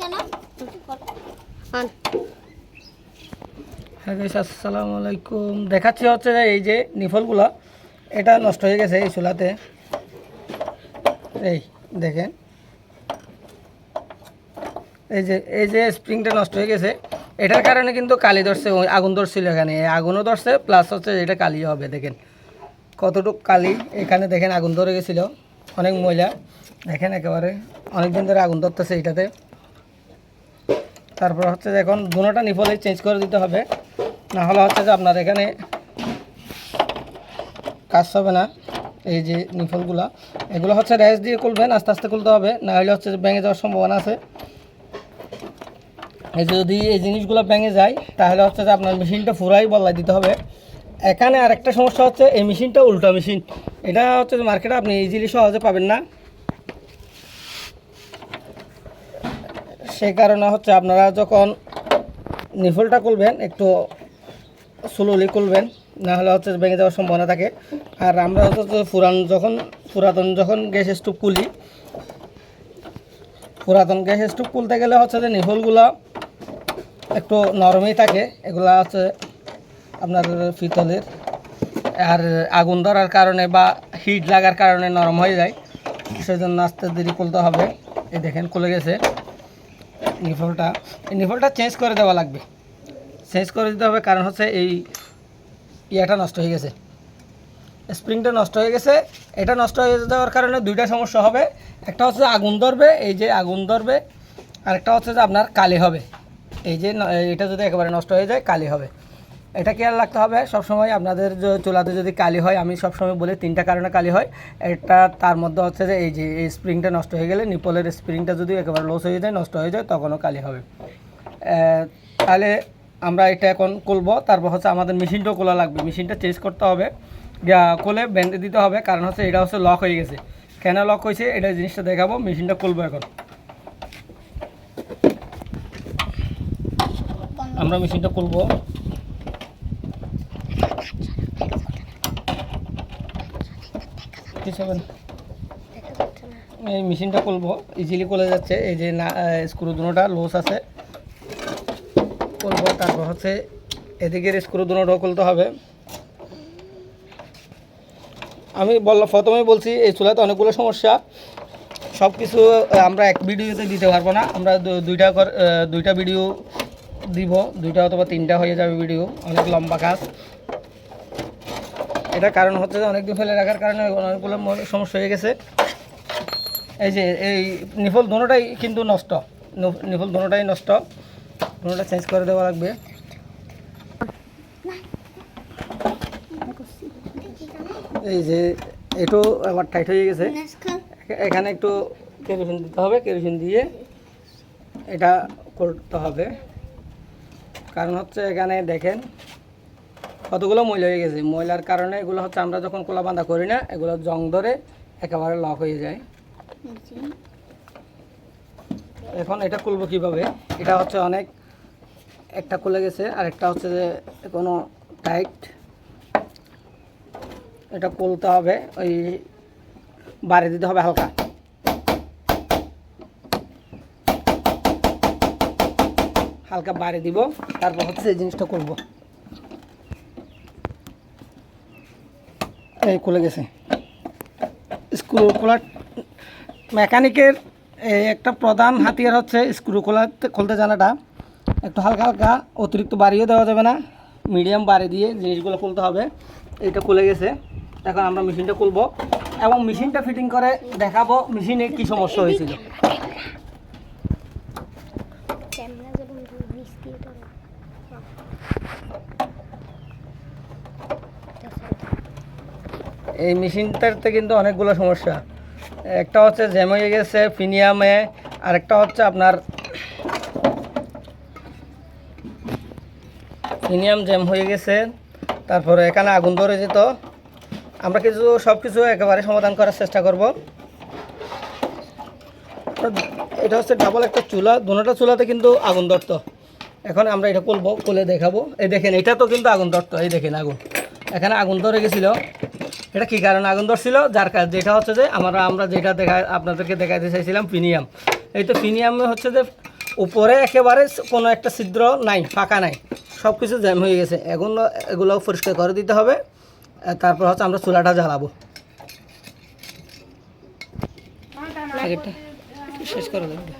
কেন? হ্যাঁ গাইস আসসালামু আলাইকুম। দেখাচ্ছি হচ্ছে যে এই যে নিফলগুলো এটা নষ্ট হয়ে গেছে এই চুলাতে। এই দেখেন। এই যে এই যে স্প্রিংটা নষ্ট হয়ে গেছে এটার কারণে কিন্তু কালি ধরছে আগুন ধরছিল এখানে। আগুনও ধরছে প্লাস হচ্ছে এটা কালি হবে দেখেন। কতটুক কালি এখানে দেখেন আগুন ধরে গেছিল অনেক ময়লা। দেখেন একেবারে অনেক দিন ধরে আগুন ধরতেছে এটাতে তারপর হচ্ছে যে এখন দুটোটা নিফলে চেঞ্জ করে দিতে হবে। না হলে হচ্ছে যে আপনার এখানে কাজ হবে না এই যে নিফলগুলা। এগুলো হচ্ছে র্যাস দিয়ে খুলবেন, আস্তে আস্তে খুলতে হবে, না হলে হচ্ছে ভেঙে যাওয়ার সম্ভাবনা আছে। এই যদি এই জিনিসগুলো ব্যাঙে যায়, তাহলে হচ্ছে যে আপনার মেশিনটা ফুরাই বদলাই দিতে হবে। এখানে আরেকটা সমস্যা হচ্ছে, এই মেশিনটা উল্টা মেশিন। এটা হচ্ছে মার্কেটে আপনি ইজিলি সহজে পাবেন না। সেই কারণে হচ্ছে আপনারা যখন নিফলটা খুলবেন, একটু স্লোলি খুলবেন না হলে হচ্ছে ভেঙে যাওয়ার সম্ভাবনা থাকে। আর আমরা হচ্ছে পুরান যখন, পুরাতন যখন গ্যাস স্টোভ খুলি, পুরাতন গ্যাস স্টোভ খুলতে গেলে হচ্ছে যে নিফলগুলো একটু নরমই থাকে। এগুলা হচ্ছে আপনার পিতলের আর আগুন ধরার কারণে বা হিট লাগার কারণে নরম হয়ে যায়। সেই জন্য আস্তে দেরি খুলতে হবে। এই দেখেন খুলে গেছে। নিফলটা এই নিফলটা চেঞ্জ করে দেওয়া লাগবে। চেঞ্জ করে দিতে হবে কারণ হচ্ছে এই ইয়াটা নষ্ট হয়ে গেছে। স্প্রিংটা নষ্ট হয়ে গেছে। এটা নষ্ট হয়ে যাওয়ার কারণে দুইটা সমস্যা হবে। একটা হচ্ছে আগুন ধরবে, এই যে আগুন ধরবে। আরেকটা হচ্ছে যে আপনার কালি হবে। এই যে এটা যদি একেবারে নষ্ট হয়ে যায়, কালি হবে। এটা কেয়ার রাখতে হবে, সবসময় আপনাদের চুলাতে যদি কালি হয়, আমি সবসময় বলি তিনটা কারণে কালি হয়। এটা তার মধ্যে হচ্ছে যে, এই যে, এই স্প্রিংটা নষ্ট হয়ে গেলে নিপলের স্প্রিংটা যদি একেবারে লস হয়ে যায়, নষ্ট হয়ে যায়, তখনও কালি হবে। তাহলে আমরা এটা এখন খুলবো, তারপর হচ্ছে আমাদের মেশিনটাও খোলা লাগবে। মেশিনটা চেঞ্জ করতে হবে খুলে বেঁধে দিতে হবে, কারণ হচ্ছে এটা হচ্ছে লক হয়ে গেছে। কেন লক হয়েছে? এটা জিনিসটা দেখাবো, মেশিনটা খুলবো এখন। আমরা মেশিনটা খুলবো। কিছু হবে না। এই মেশিনটা খুলবো ইজিলি খুলে যাচ্ছে। এই যে না স্ক্রু দুটোটা লুজ আছে। খুলবো তারপর হচ্ছে এদিকের স্ক্রু দুটোটাও খুলতে হবে। আমি বললাম প্রথমেই বলছি এই চুলাতে অনেকগুলো সমস্যা। সব কিছু আমরা এক ভিডিওতে দিতে পারব না। আমরা দুইটা কর দুইটা ভিডিও দিব। দুইটা অথবা তিনটা হয়ে যাবে ভিডিও। অনেক লম্বা কাজ। এটা কারণ হচ্ছে যে অনেকদিন ফেলে রাখার কারণে অনেকগুলো সমস্যা হয়ে গেছে। এই যে, এই নিফল দুটোটাই কিন্তু নষ্ট। নিফল দুটোটাই নষ্ট। দুটোটা চেঞ্জ করে দেওয়া লাগবে। এই যে এটু আবার টাইট হয়ে গেছে। এখানে একটু কেরোসিন দিতে হবে কেরোসিন দিয়ে এটা করতে হবে। কারণ হচ্ছে এখানে দেখেন কতগুলো ময়লা হয়ে গেছে? ময়লার কারণে এগুলো হচ্ছে আমরা যখন কোলা বাঁধা করি না, এগুলো জং ধরে একেবারে লক হয়ে যায়। এখন এটা খুলবো কীভাবে? এটা হচ্ছে অনেক, একটা খুলে গেছে আর একটা হচ্ছে যে কোনো টাইট এটা খুলতে হবে, ওই বাড়ি দিতে হবে হালকা। হালকা বাড়ি দিব, তারপর হচ্ছে এই জিনিসটা করব এই খুলে গেছে। স্ক্রু খোলা মেকানিকের একটা প্রধান হাতিয়ার হচ্ছে স্ক্রু খোলাতে খুলতে জানাটা একটু হালকা হালকা অতিরিক্ত বাড়িও দেওয়া যাবে না। মিডিয়াম বাড়ি দিয়ে জিনিসগুলো খুলতে হবে। এটা খুলে গেছে। এখন আমরা মেশিনটা খুলবো এবং মেশিনটা ফিটিং করে দেখাবো মেশিনে কী সমস্যা হয়েছিল। এই মেশিনটাতে কিন্তু অনেকগুলো সমস্যা। একটা হচ্ছে জ্যাম হয়ে গেছে, ফিনিয়ামে, আরেকটা হচ্ছে আপনার ফিনিয়াম জ্যাম হয়ে গেছে, তারপরে এখানে আগুন ধরে যেত। আমরা কিছু সব কিছু একেবারে সমাধান করার চেষ্টা করব। এটা হচ্ছে ডাবল একটা চুলা দুটোটা চুলাতে কিন্তু আগুন ধরতো। এখন আমরা এটা খুলবো, খুলে দেখাবো। এই দেখেন, এটা তো কিন্তু আগুন ধরতো, এই দেখেন আগুন। এখানে আগুন ধরে গেছিল। এটা কী কারণে আগুন ধরছিল? যার কাজ যেটা হচ্ছে যে আমরা আমরা যেটা দেখা আপনাদেরকে দেখাতে চাইছিলাম প্রিমিয়াম এই তো প্রিমিয়ামে হচ্ছে যে উপরে একেবারে কোনো একটা ছিদ্র নাই, ফাঁকা নাই। সব কিছু জ্যাম হয়ে গেছে। এখন এগুলো পরিষ্কার করে দিতে হবে। তারপর হচ্ছে আমরা চুলাটা জ্বালাবো। শেষ করে দেবো